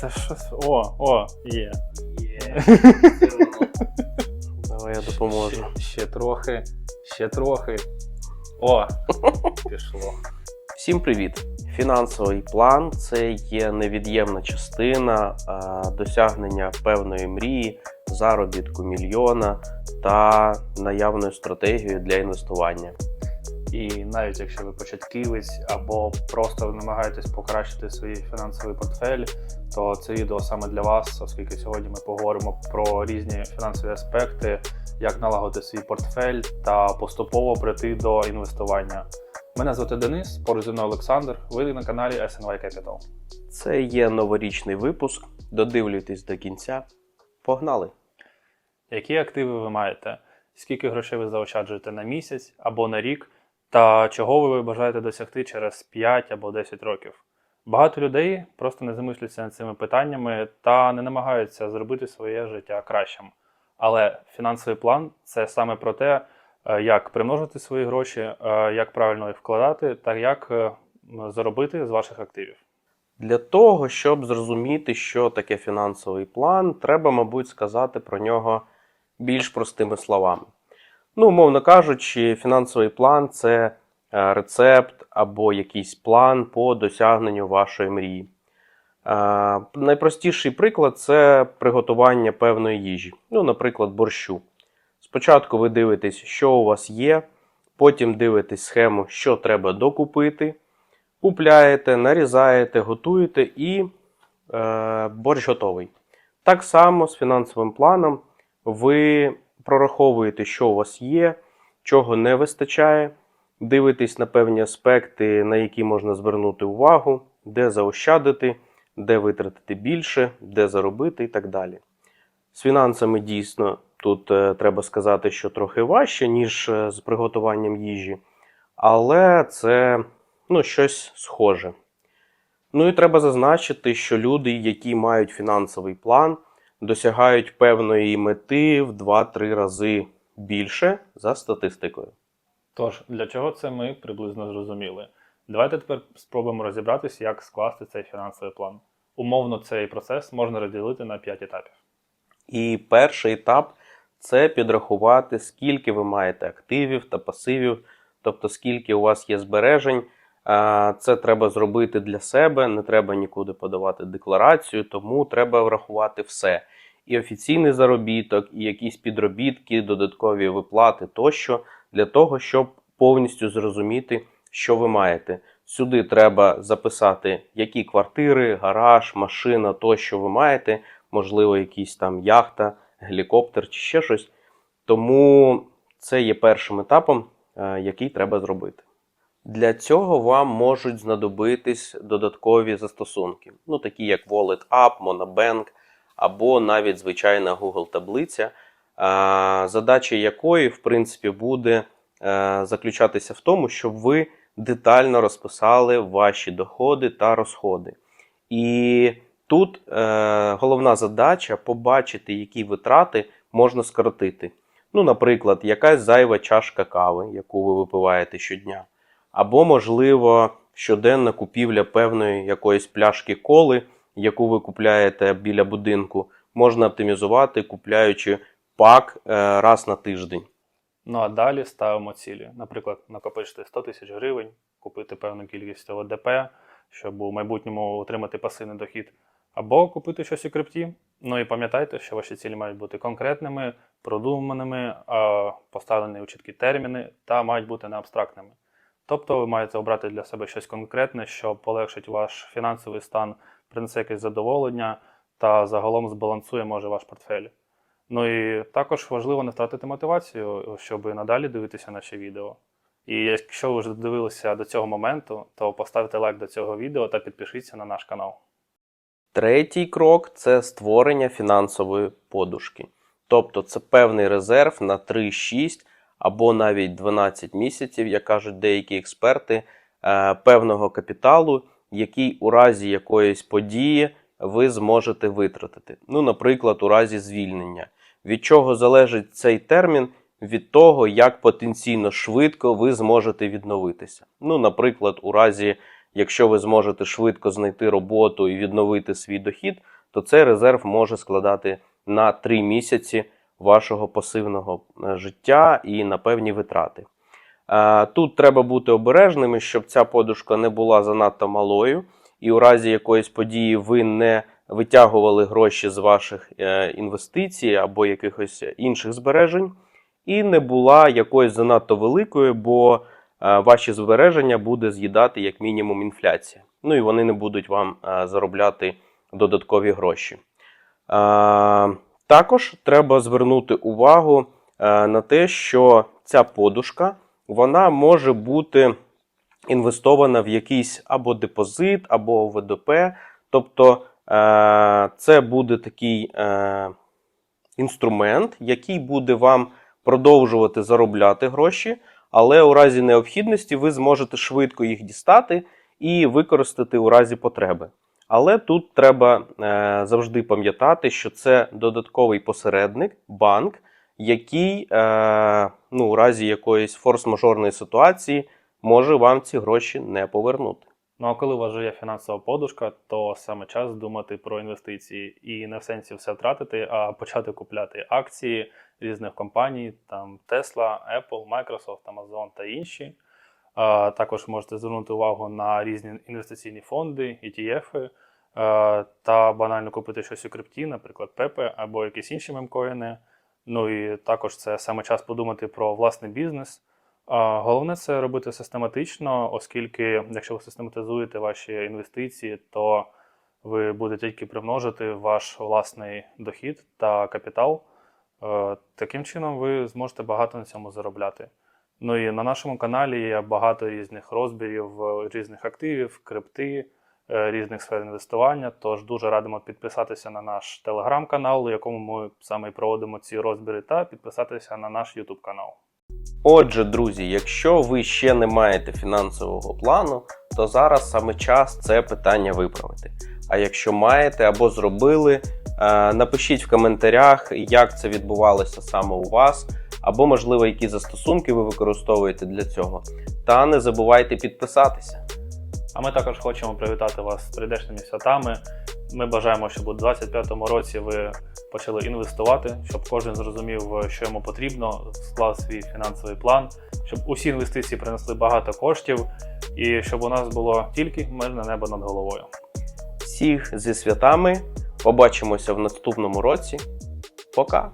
Це щось. О, о, є. Є. Давай я допоможу. Ще, ще трохи, ще трохи. О, пішло. Всім привіт! Фінансовий план це є невід'ємна частина а, досягнення певної мрії, заробітку мільйона та наявною стратегією для інвестування. І навіть якщо ви початківець або просто намагаєтесь покращити свій фінансовий портфель, то це відео саме для вас, оскільки сьогодні ми поговоримо про різні фінансові аспекти, як налагодити свій портфель та поступово прийти до інвестування. Мене звати Денис, поруч зі мною Олександр. Ви на каналі SNY Capital. Це є новорічний випуск. Додивлюйтесь до кінця. Погнали! Які активи ви маєте? Скільки грошей ви заощаджуєте на місяць або на рік? Та чого ви бажаєте досягти через 5 або 10 років? Багато людей просто не замислюються над цими питаннями та не намагаються зробити своє життя кращим. Але фінансовий план це саме про те, е, як примножити свої гроші, е, як правильно їх вкладати та як е, заробити з ваших активів. Для того, щоб зрозуміти, що таке фінансовий план, треба, мабуть, сказати про нього більш простими словами. Ну, умовно кажучи, фінансовий план це е, рецепт або якийсь план по досягненню вашої мрії. Е, Найпростіший приклад це приготування певної їжі, ну, наприклад, борщу. Спочатку ви дивитесь, що у вас є, потім дивитесь схему, що треба докупити купляєте, нарізаєте, готуєте і е, борщ готовий. Так само з фінансовим планом ви прораховуєте, що у вас є, чого не вистачає, дивитесь на певні аспекти, на які можна звернути увагу, де заощадити, де витратити більше, де заробити і так далі. З фінансами дійсно тут е, треба сказати, що трохи важче, ніж е, з приготуванням їжі, але це ну, щось схоже. Ну і треба зазначити, що люди, які мають фінансовий план, досягають певної мети в 2-3 рази більше за статистикою. Тож, для чого це ми приблизно зрозуміли. Давайте тепер спробуємо розібратися, як скласти цей фінансовий план. Умовно, цей процес можна розділити на 5 етапів. І перший етап це підрахувати, скільки ви маєте активів та пасивів, тобто скільки у вас є збережень. А, Це треба зробити для себе, не треба нікуди подавати декларацію, тому треба врахувати все. І офіційний заробіток, і якісь підробітки, додаткові виплати тощо, для того, щоб повністю зрозуміти, що ви маєте. Сюди треба записати, які квартири, гараж, машина, тощо ви маєте, можливо, якісь там яхта, гелікоптер чи ще щось. Тому це є першим етапом, е, який треба зробити. Для цього вам можуть знадобитись додаткові застосунки, ну такі як Wallet App, Monobank або навіть звичайна Google таблиця, задача якої, в принципі, буде е, заключатися в тому, щоб ви детально розписали ваші доходи та розходи. І тут е, головна задача побачити, які витрати можна скоротити. Ну, наприклад, якась зайва чашка кави, яку ви випиваєте щодня. Або, можливо, щоденна купівля певної якоїсь пляшки коли, яку ви купляєте біля будинку, можна оптимізувати, купляючи пак е, раз на тиждень. Ну а далі ставимо цілі. Наприклад, накопичити 100 тисяч гривень, купити певну кількість ОДП, щоб у майбутньому отримати пасивний дохід, або купити щось у крипті. Ну і пам'ятайте, що ваші цілі мають бути конкретними, продуманими, поставлені у чіткі терміни та мають бути не абстрактними. Тобто ви маєте обрати для себе щось конкретне, що полегшить ваш фінансовий стан, принесе якесь задоволення та загалом збалансує може ваш портфель. Ну і також важливо не втратити мотивацію, щоб надалі дивитися наші відео. І якщо ви вже додивилися до цього моменту, то поставте лайк до цього відео та підпишіться на наш канал. Третій крок це створення фінансової подушки. Тобто це певний резерв на 3-6 або навіть 12 місяців, як кажуть деякі експерти, е, певного капіталу, який у разі якоїсь події ви зможете витратити. Ну, наприклад, у разі звільнення. Від чого залежить цей термін? Від того, як потенційно швидко ви зможете відновитися. Ну, наприклад, у разі якщо ви зможете швидко знайти роботу і відновити свій дохід, то цей резерв може складати на 3 місяці вашого пасивного е, життя і на певні витрати. Е, Тут треба бути обережними, щоб ця подушка не була занадто малою, і у разі якоїсь події ви не витягували гроші з ваших е, інвестицій або якихось інших збережень, і не була якоюсь занадто великою, бо ваші збереження буде з'їдати як мінімум інфляція. Ну і вони не будуть вам заробляти додаткові гроші. Також треба звернути увагу е, на те, що ця подушка вона може бути інвестована в якийсь або депозит, або ВДП. Тобто е, це буде такий е, інструмент, який буде вам продовжувати заробляти гроші, але у разі необхідності ви зможете швидко їх дістати і використати у разі потреби. Але тут треба е, завжди пам'ятати, що це додатковий посередник, банк, який е, ну, у разі якоїсь форс-мажорної ситуації може вам ці гроші не повернути. Ну а коли у вас вже є фінансова подушка, то саме час думати про інвестиції і не в сенсі все втратити, а почати купляти акції різних компаній, там Tesla, Apple, Microsoft, Amazon та інші. Також можете звернути увагу на різні інвестиційні фонди, ETF, а, та банально купити щось у крипті, наприклад, Pepe або якісь інші мемкоїни. Ну і також це саме час подумати про власний бізнес. Головне це робити систематично, оскільки якщо ви систематизуєте ваші інвестиції, то ви будете тільки примножити ваш власний дохід та капітал. Е, Таким чином ви зможете багато на цьому заробляти. Ну і на нашому каналі є багато різних розбірів е, різних активів, крипти, е, різних сфер інвестування. Тож дуже радимо підписатися на наш телеграм-канал, у якому ми саме проводимо ці розбіри, та підписатися на наш YouTube канал. Отже, друзі, якщо ви ще не маєте фінансового плану, то зараз саме час це питання виправити. А якщо маєте або зробили, е, напишіть в коментарях, як це відбувалося саме у вас, або, можливо, які застосунки ви використовуєте для цього. Та не забувайте підписатися. А ми також хочемо привітати вас з прийдешніми святами. Ми бажаємо, щоб у 2025 році ви почали інвестувати, щоб кожен зрозумів, що йому потрібно, склав свій фінансовий план, щоб усі інвестиції принесли багато коштів, і щоб у нас було тільки мирне небо над головою. Всіх зі святами. Побачимося в наступному році. Пока!